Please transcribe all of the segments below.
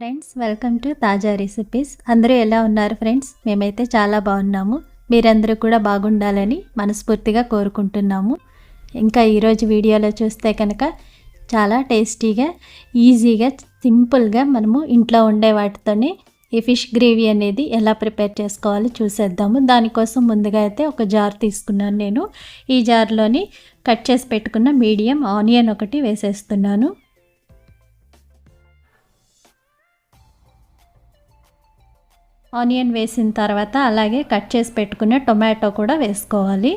Friends welcome to Taaza recipes అందరూ ఎలా ఉన్నారు ఫ్రెండ్స్ మేమైతే చాలా బాగున్నాము. మీరందరూ కూడా బాగుండాలని మనస్ఫూర్తిగా కోరుకుంటున్నాము. ఇంకా ఈరోజు వీడియోలో చూస్తే కనుక చాలా టేస్టీగా ఈజీగా సింపుల్గా మనము ఇంట్లో ఉండే వాటితోనే ఈ ఫిష్ గ్రేవీ అనేది ఎలా ప్రిపేర్ చేసుకోవాలో చూసేద్దాము. దానికోసం ముందుగా అయితే ఒక జార్ తీసుకున్నాను నేను. ఈ జార్లోని కట్ చేసి పెట్టుకున్న మీడియం ఆనియన్ ఒకటి వేసేస్తున్నాను. ఆనియన్ వేసిన తర్వాత అలాగే కట్ చేసి పెట్టుకునే టొమాటో కూడా వేసుకోవాలి.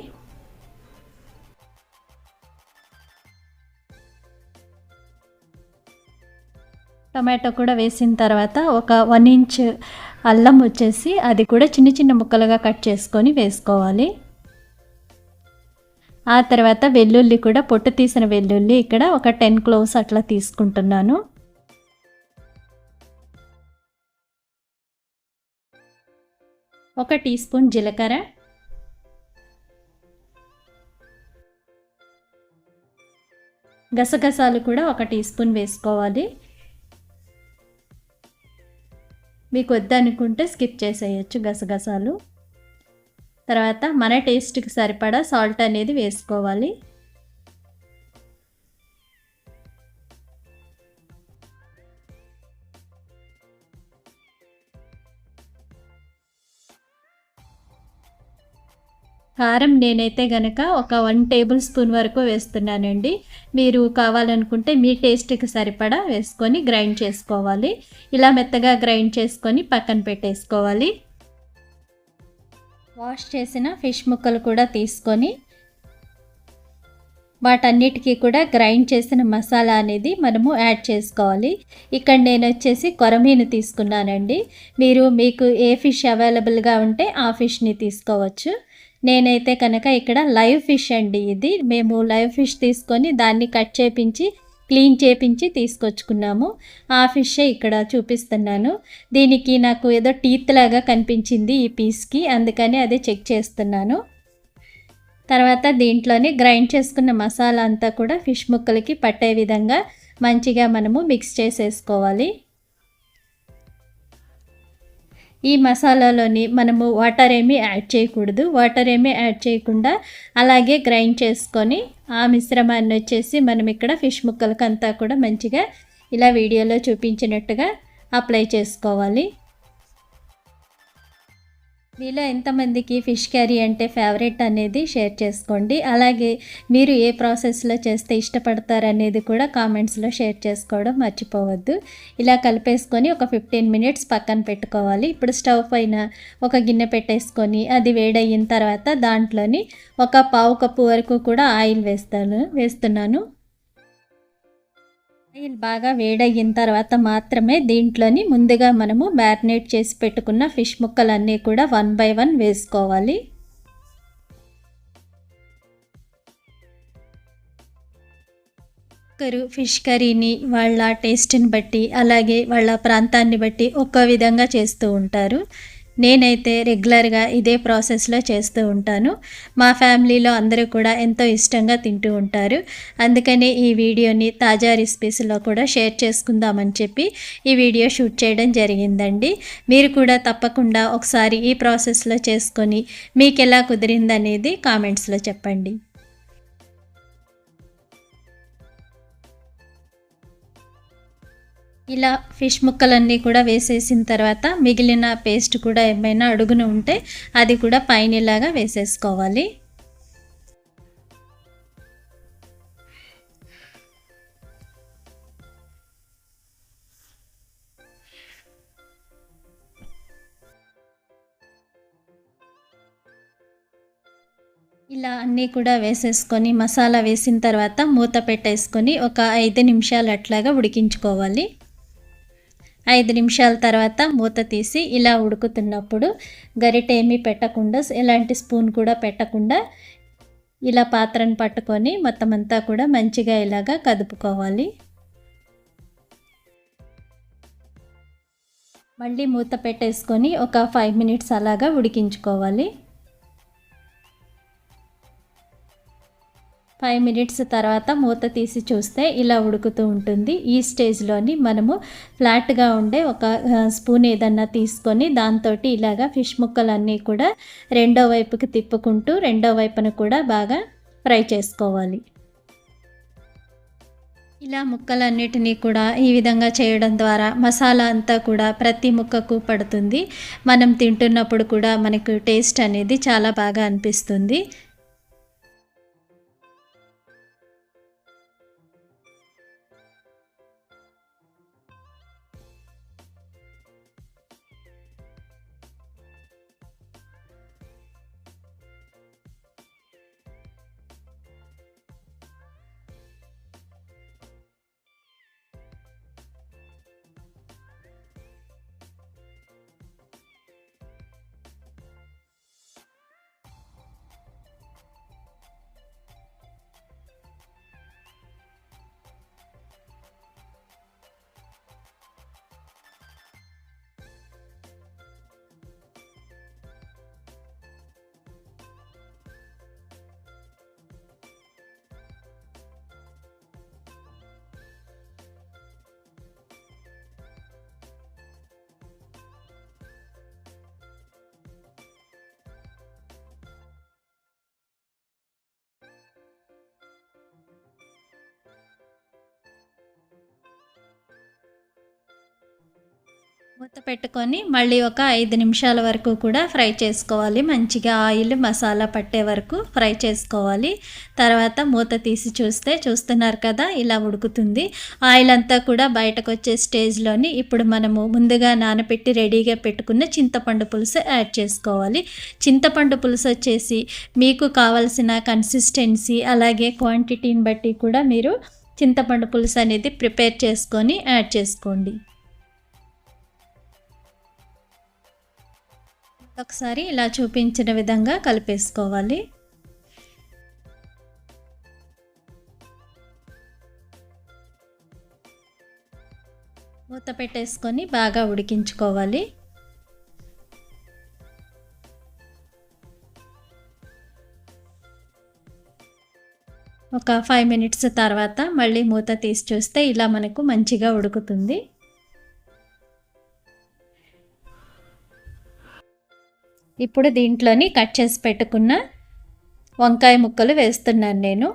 టొమాటో కూడా వేసిన తర్వాత ఒక వన్ ఇంచ్ అల్లం వచ్చేసి అది కూడా చిన్న చిన్న ముక్కలుగా కట్ చేసుకొని వేసుకోవాలి. ఆ తర్వాత వెల్లుల్లి కూడా పొట్టు తీసిన వెల్లుల్లి ఇక్కడ ఒక టెన్ క్లోవ్స్ అట్లా తీసుకుంటున్నాను. ఒక టీ స్పూన్ జీలకర్ర. గసగసాలు కూడా ఒక టీ స్పూన్ వేసుకోవాలి. మీకు వద్దనుకుంటే స్కిప్ చేసేయచ్చు గసగసాలు. తర్వాత మన టేస్ట్కి సరిపడా సాల్ట్ అనేది వేసుకోవాలి. కారం నేనైతే గనక ఒక వన్ టేబుల్ స్పూన్ వరకు వేస్తున్నానండి. మీరు కావాలనుకుంటే మీ టేస్ట్కి సరిపడా వేసుకొని గ్రైండ్ చేసుకోవాలి. ఇలా మెత్తగా గ్రైండ్ చేసుకొని పక్కన పెట్టేసుకోవాలి. వాష్ చేసిన ఫిష్ ముక్కలు కూడా తీసుకొని వాటన్నిటికీ కూడా గ్రైండ్ చేసిన మసాలా అనేది మనము యాడ్ చేసుకోవాలి. ఇక్కడ నేను వచ్చేసి కొరమీను తీసుకున్నానండి. మీరు మీకు ఏ ఫిష్ అవైలబుల్గా ఉంటే ఆ ఫిష్ని తీసుకోవచ్చు. నేనైతే కనుక ఇక్కడ లైవ్ ఫిష్ అండి ఇది. మేము లైవ్ ఫిష్ తీసుకొని దాన్ని కట్ చేపించి క్లీన్ చేపించి తీసుకొచ్చుకున్నాము. ఆ ఫిష్ ఇక్కడ చూపిస్తున్నాను. దీనికి నాకు ఏదో టీత్ లాగా కనిపించింది ఈ పీస్కి అందుకని అదే చెక్ చేస్తున్నాను. తర్వాత దీంట్లోనే గ్రైండ్ చేసుకున్న మసాలా అంతా కూడా ఫిష్ ముక్కలకి పట్టే విధంగా మంచిగా మనము మిక్స్ చేసేసుకోవాలి. ఈ మసాలాలోని మనము వాటర్ ఏమీ యాడ్ చేయకూడదు. వాటర్ ఏమీ యాడ్ చేయకుండా అలాగే గ్రైండ్ చేసుకొని ఆ మిశ్రమాన్ని వచ్చేసి మనం ఇక్కడ ఫిష్ ముక్కలకి అంతా కూడా మంచిగా ఇలా వీడియోలో చూపించినట్టుగా అప్లై చేసుకోవాలి. మీలో ఎంతమందికి ఫిష్ కర్రీ అంటే ఫేవరెట్ అనేది షేర్ చేసుకోండి. అలాగే మీరు ఏ ప్రాసెస్లో చేస్తే ఇష్టపడతారనేది కూడా కామెంట్స్లో షేర్ చేసుకోవడం మర్చిపోవద్దు. ఇలా కలిపేసుకొని ఒక ఫిఫ్టీన్ మినిట్స్ పక్కన పెట్టుకోవాలి. ఇప్పుడు స్టవ్ పైన ఒక గిన్నె పెట్టేసుకొని అది వేడయిన తర్వాత దాంట్లోని ఒక పావు కప్పు వరకు కూడా ఆయిల్ వేస్తాను వేస్తున్నాను. ఆయిల్ బాగా వేడయిన తర్వాత మాత్రమే దీంట్లోని ముందుగా మనము మ్యారినేట్ చేసి పెట్టుకున్న ఫిష్ ముక్కలన్నీ కూడా వన్ బై వన్ వేసుకోవాలి. ఒకరు ఫిష్ కర్రీని వాళ్ళ టేస్ట్ని బట్టి అలాగే వాళ్ళ ప్రాంతాన్ని బట్టి ఒక్కో విధంగా చేస్తూ ఉంటారు. నేనైతే రెగ్యులర్గా ఇదే ప్రాసెస్లో చేస్తూ ఉంటాను. మా ఫ్యామిలీలో అందరూ కూడా ఎంతో ఇష్టంగా తింటూ ఉంటారు. అందుకనే ఈ వీడియోని తాజా రెసిపీస్లో కూడా షేర్ చేసుకుందామని చెప్పి ఈ వీడియో షూట్ చేయడం జరిగిందండి. మీరు కూడా తప్పకుండా ఒకసారి ఈ ప్రాసెస్లో చేసుకొని మీకు ఎలా కుదిరిందనేది కామెంట్స్లో చెప్పండి. ఇలా ఫిష్ ముక్కలన్నీ కూడా వేసేసిన తర్వాత మిగిలిన పేస్ట్ కూడా ఏమైనా అడుగున ఉంటే అది కూడా పైన ఇలాగా వేసేసుకోవాలి. ఇలా అన్నీ కూడా వేసేసుకొని మసాలా వేసిన తర్వాత మూత పెట్టేసుకొని ఒక ఐదు నిమిషాలు అట్లాగా ఉడికించుకోవాలి. ఐదు నిమిషాల తర్వాత మూత తీసి ఇలా ఉడుకుతున్నప్పుడు గరిట ఏమీ పెట్టకుండా ఎలాంటి స్పూన్ కూడా పెట్టకుండా ఇలా పాత్రను పట్టుకొని మొత్తం అంతా కూడా మంచిగా ఇలాగా కదుపుకోవాలి. మళ్ళీ మూత పెట్టేసుకొని ఒక ఫైవ్ మినిట్స్ అలాగా ఉడికించుకోవాలి. ఫైవ్ మినిట్స్ తర్వాత మూత తీసి చూస్తే ఇలా ఉడుకుతూ ఉంటుంది. ఈ స్టేజ్లోని మనము ఫ్లాట్గా ఉండే ఒక స్పూన్ ఏదన్నా తీసుకొని దాంతో ఇలాగా ఫిష్ ముక్కలన్నీ కూడా రెండో వైపుకి తిప్పుకుంటూ రెండో వైపున కూడా బాగా ఫ్రై చేసుకోవాలి. ఇలా ముక్కలన్నిటినీ కూడా ఈ విధంగా చేయడం ద్వారా మసాలా అంతా కూడా ప్రతి ముక్కకు పడుతుంది. మనం తింటున్నప్పుడు కూడా మనకు టేస్ట్ అనేది చాలా బాగా అనిపిస్తుంది. మూత పెట్టుకొని మళ్ళీ ఒక ఐదు నిమిషాల వరకు కూడా ఫ్రై చేసుకోవాలి. మంచిగా ఆయిల్ మసాలా పట్టే వరకు ఫ్రై చేసుకోవాలి. తర్వాత మూత తీసి చూస్తే చూస్తున్నారు కదా ఇలా ఉడుకుతుంది. ఆయిల్ అంతా కూడా బయటకు వచ్చే స్టేజ్లోని ఇప్పుడు మనము ముందుగా నానబెట్టి రెడీగా పెట్టుకున్న చింతపండు పులుసు యాడ్ చేసుకోవాలి. చింతపండు పులుసు వచ్చేసి మీకు కావలసిన కన్సిస్టెన్సీ అలాగే క్వాంటిటీని బట్టి కూడా మీరు చింతపండు పులుసు అనేది ప్రిపేర్ చేసుకొని యాడ్ చేసుకోండి. ఒకసారి ఇలా చూపించిన విధంగా కలిపేసుకోవాలి. మూత పెట్టేసుకొని బాగా ఉడికించుకోవాలి. ఒక ఫైవ్ మినిట్స్ తర్వాత మళ్ళీ మూత తీసి చూస్తే ఇలా మనకు మంచిగా ఉడుకుతుంది. ఇప్పుడు దీంట్లోని కట్ చేసి పెట్టుకున్న వంకాయ ముక్కలు వేస్తున్నాను నేను.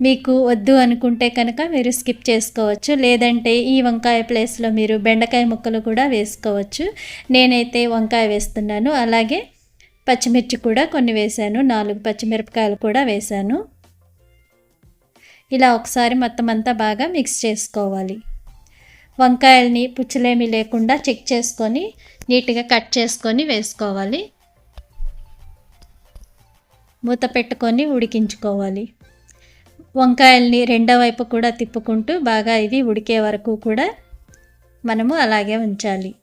మీకు వద్దు అనుకుంటే కనుక మీరు స్కిప్ చేసుకోవచ్చు. లేదంటే ఈ వంకాయ ప్లేస్లో మీరు బెండకాయ ముక్కలు కూడా వేసుకోవచ్చు. నేనైతే వంకాయ వేస్తున్నాను. అలాగే పచ్చిమిర్చి కూడా కొన్ని వేశాను. నాలుగు పచ్చిమిరపకాయలు కూడా వేశాను. ఇలా ఒకసారి మొత్తం అంతా బాగా మిక్స్ చేసుకోవాలి. వంకాయల్ని పుచ్చులేమి లేకుండా చెక్ చేసుకొని నీట్గా కట్ చేసుకొని వేసుకోవాలి. మూత పెట్టుకొని ఉడికించుకోవాలి. వంకాయల్ని రెండో వైపు కూడా తిప్పుకుంటూ బాగా ఇవి ఉడికే వరకు కూడా మనము అలాగే ఉంచాలి.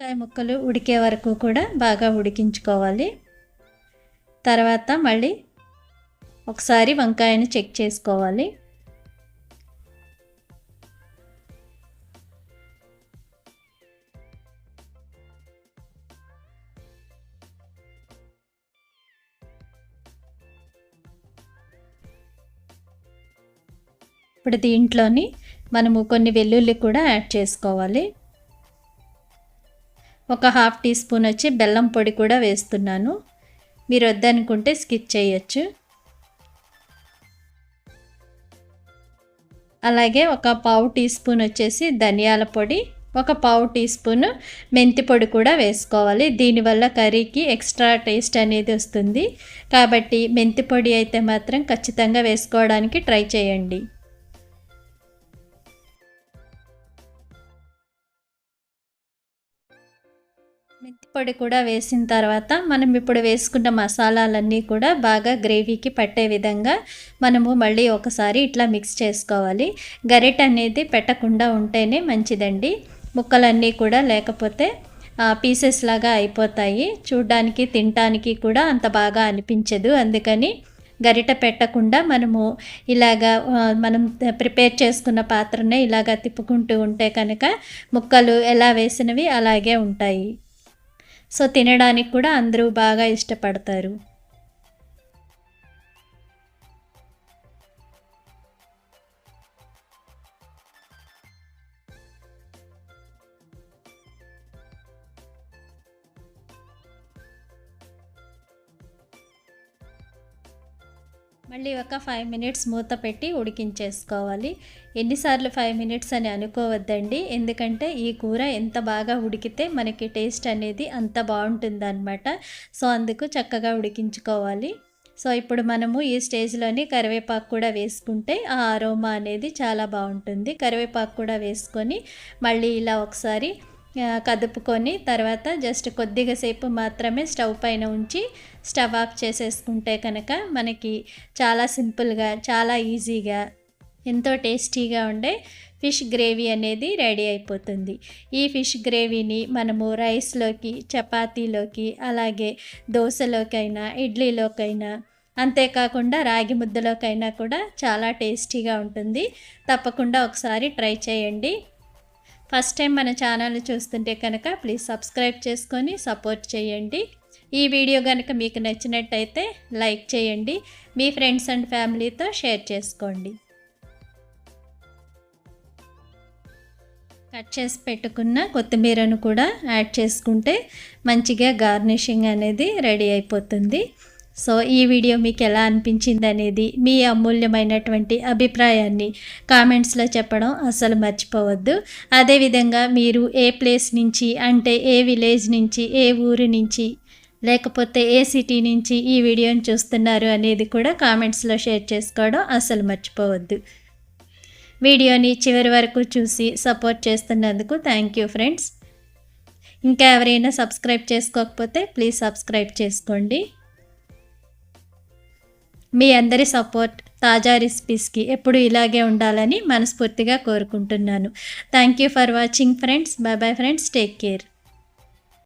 కాయ ముక్కలు ఉడికే వరకు కూడా బాగా ఉడికించుకోవాలి. తర్వాత మళ్ళీ ఒకసారి వంకాయని చెక్ చేసుకోవాలి. ఇప్పుడు దీంట్లోని మనము కొన్ని వెల్లుల్లి కూడా యాడ్ చేసుకోవాలి. ఒక హాఫ్ టీ స్పూన్ వచ్చి బెల్లం పొడి కూడా వేస్తున్నాను. మీరు వద్దనుకుంటే స్కిప్ చేయొచ్చు. అలాగే ఒక పావు టీ స్పూన్ వచ్చేసి ధనియాల పొడి ఒక పావు టీ స్పూన్ మెంతి పొడి కూడా వేసుకోవాలి. దీనివల్ల కర్రీకి ఎక్స్ట్రా టేస్ట్ అనేది వస్తుంది. కాబట్టి మెంతి పొడి అయితే మాత్రం ఖచ్చితంగా వేసుకోవడానికి ట్రై చేయండి. పొడి కూడా వేసిన తర్వాత మనం ఇప్పుడు వేసుకున్న మసాలాలన్నీ కూడా బాగా గ్రేవీకి పట్టే విధంగా మనము మళ్ళీ ఒకసారి ఇట్లా మిక్స్ చేసుకోవాలి. గరిట అనేది పెట్టకుండా ఉంటేనే మంచిదండి. ముక్కలన్నీ కూడా లేకపోతే పీసెస్ లాగా అయిపోతాయి. చూడ్డానికి తినటానికి కూడా అంత బాగా అనిపించదు. అందుకని గరిట పెట్టకుండా మనము ఇలాగా మనం ప్రిపేర్ చేసుకున్న పాత్రనే ఇలాగా తిప్పుకుంటూ ఉంటే కనుక ముక్కలు ఎలా వేసినవి అలాగే ఉంటాయి. సో తినడానికి కూడా అందరూ బాగా ఇష్టపడతారు. మళ్ళీ ఒక ఫైవ్ మినిట్స్ మూత పెట్టి ఉడికించేసుకోవాలి. ఎన్నిసార్లు ఫైవ్ మినిట్స్ అని అనుకోవద్దండి. ఎందుకంటే ఈ కూర ఎంత బాగా ఉడికితే మనకి టేస్ట్ అనేది అంత బాగుంటుందన్నమాట. సో అందుకు చక్కగా ఉడికించుకోవాలి. సో ఇప్పుడు మనము ఈ స్టేజ్లోని కరివేపాకు కూడా వేసుకుంటే ఆ అరోమా అనేది చాలా బాగుంటుంది. కరివేపాకు కూడా వేసుకొని మళ్ళీ ఇలా ఒకసారి కదుపుకొని తర్వాత జస్ట్ కొద్దిగా సేపు మాత్రమే స్టవ్ పైన ఉంచి స్టవ్ ఆఫ్ చేసేసుకుంటే కనుక మనకి చాలా సింపుల్గా చాలా ఈజీగా ఎంతో టేస్టీగా ఉండే ఫిష్ గ్రేవీ అనేది రెడీ అయిపోతుంది. ఈ ఫిష్ గ్రేవీని మనము రైస్లోకి చపాతీలోకి అలాగే దోశలోకైనా ఇడ్లీలోకైనా అంతేకాకుండా రాగి ముద్దలోకైనా కూడా చాలా టేస్టీగా ఉంటుంది. తప్పకుండా ఒకసారి ట్రై చేయండి. ఫస్ట్ టైం మన ఛానల్ చూస్తుంటే కనుక ప్లీజ్ సబ్స్క్రైబ్ చేసుకొని సపోర్ట్ చేయండి. ఈ వీడియో కనుక మీకు నచ్చినట్టయితే లైక్ చేయండి. మీ ఫ్రెండ్స్ అండ్ ఫ్యామిలీతో షేర్ చేసుకోండి. కట్ చేసి పెట్టుకున్న కొత్తిమీరను కూడా యాడ్ చేసుకుంటే మంచిగా గార్నిషింగ్ అనేది రెడీ అయిపోతుంది. సో ఈ వీడియో మీకు ఎలా అనిపించింది అనేది మీ అమూల్యమైనటువంటి అభిప్రాయాన్ని కామెంట్స్లో చెప్పడం అసలు మర్చిపోవద్దు. అదేవిధంగా మీరు ఏ ప్లేస్ నుంచి అంటే ఏ విలేజ్ నుంచి ఏ ఊరు నుంచి లేకపోతే ఏ సిటీ నుంచి ఈ వీడియోని చూస్తున్నారు అనేది కూడా కామెంట్స్లో షేర్ చేసుకోవడం అసలు మర్చిపోవద్దు. వీడియోని చివరి వరకు చూసి సపోర్ట్ చేస్తున్నందుకు థ్యాంక్ యూ ఫ్రెండ్స్. ఇంకా ఎవరైనా సబ్స్క్రైబ్ చేసుకోకపోతే ప్లీజ్ సబ్స్క్రైబ్ చేసుకోండి. మీ అందరి సపోర్ట్ తాజా రెసిపీస్కి ఎప్పుడు ఇలాగే ఉండాలని మనస్ఫూర్తిగా కోరుకుంటున్నాను. Thank you for watching friends. Bye bye friends. Take care.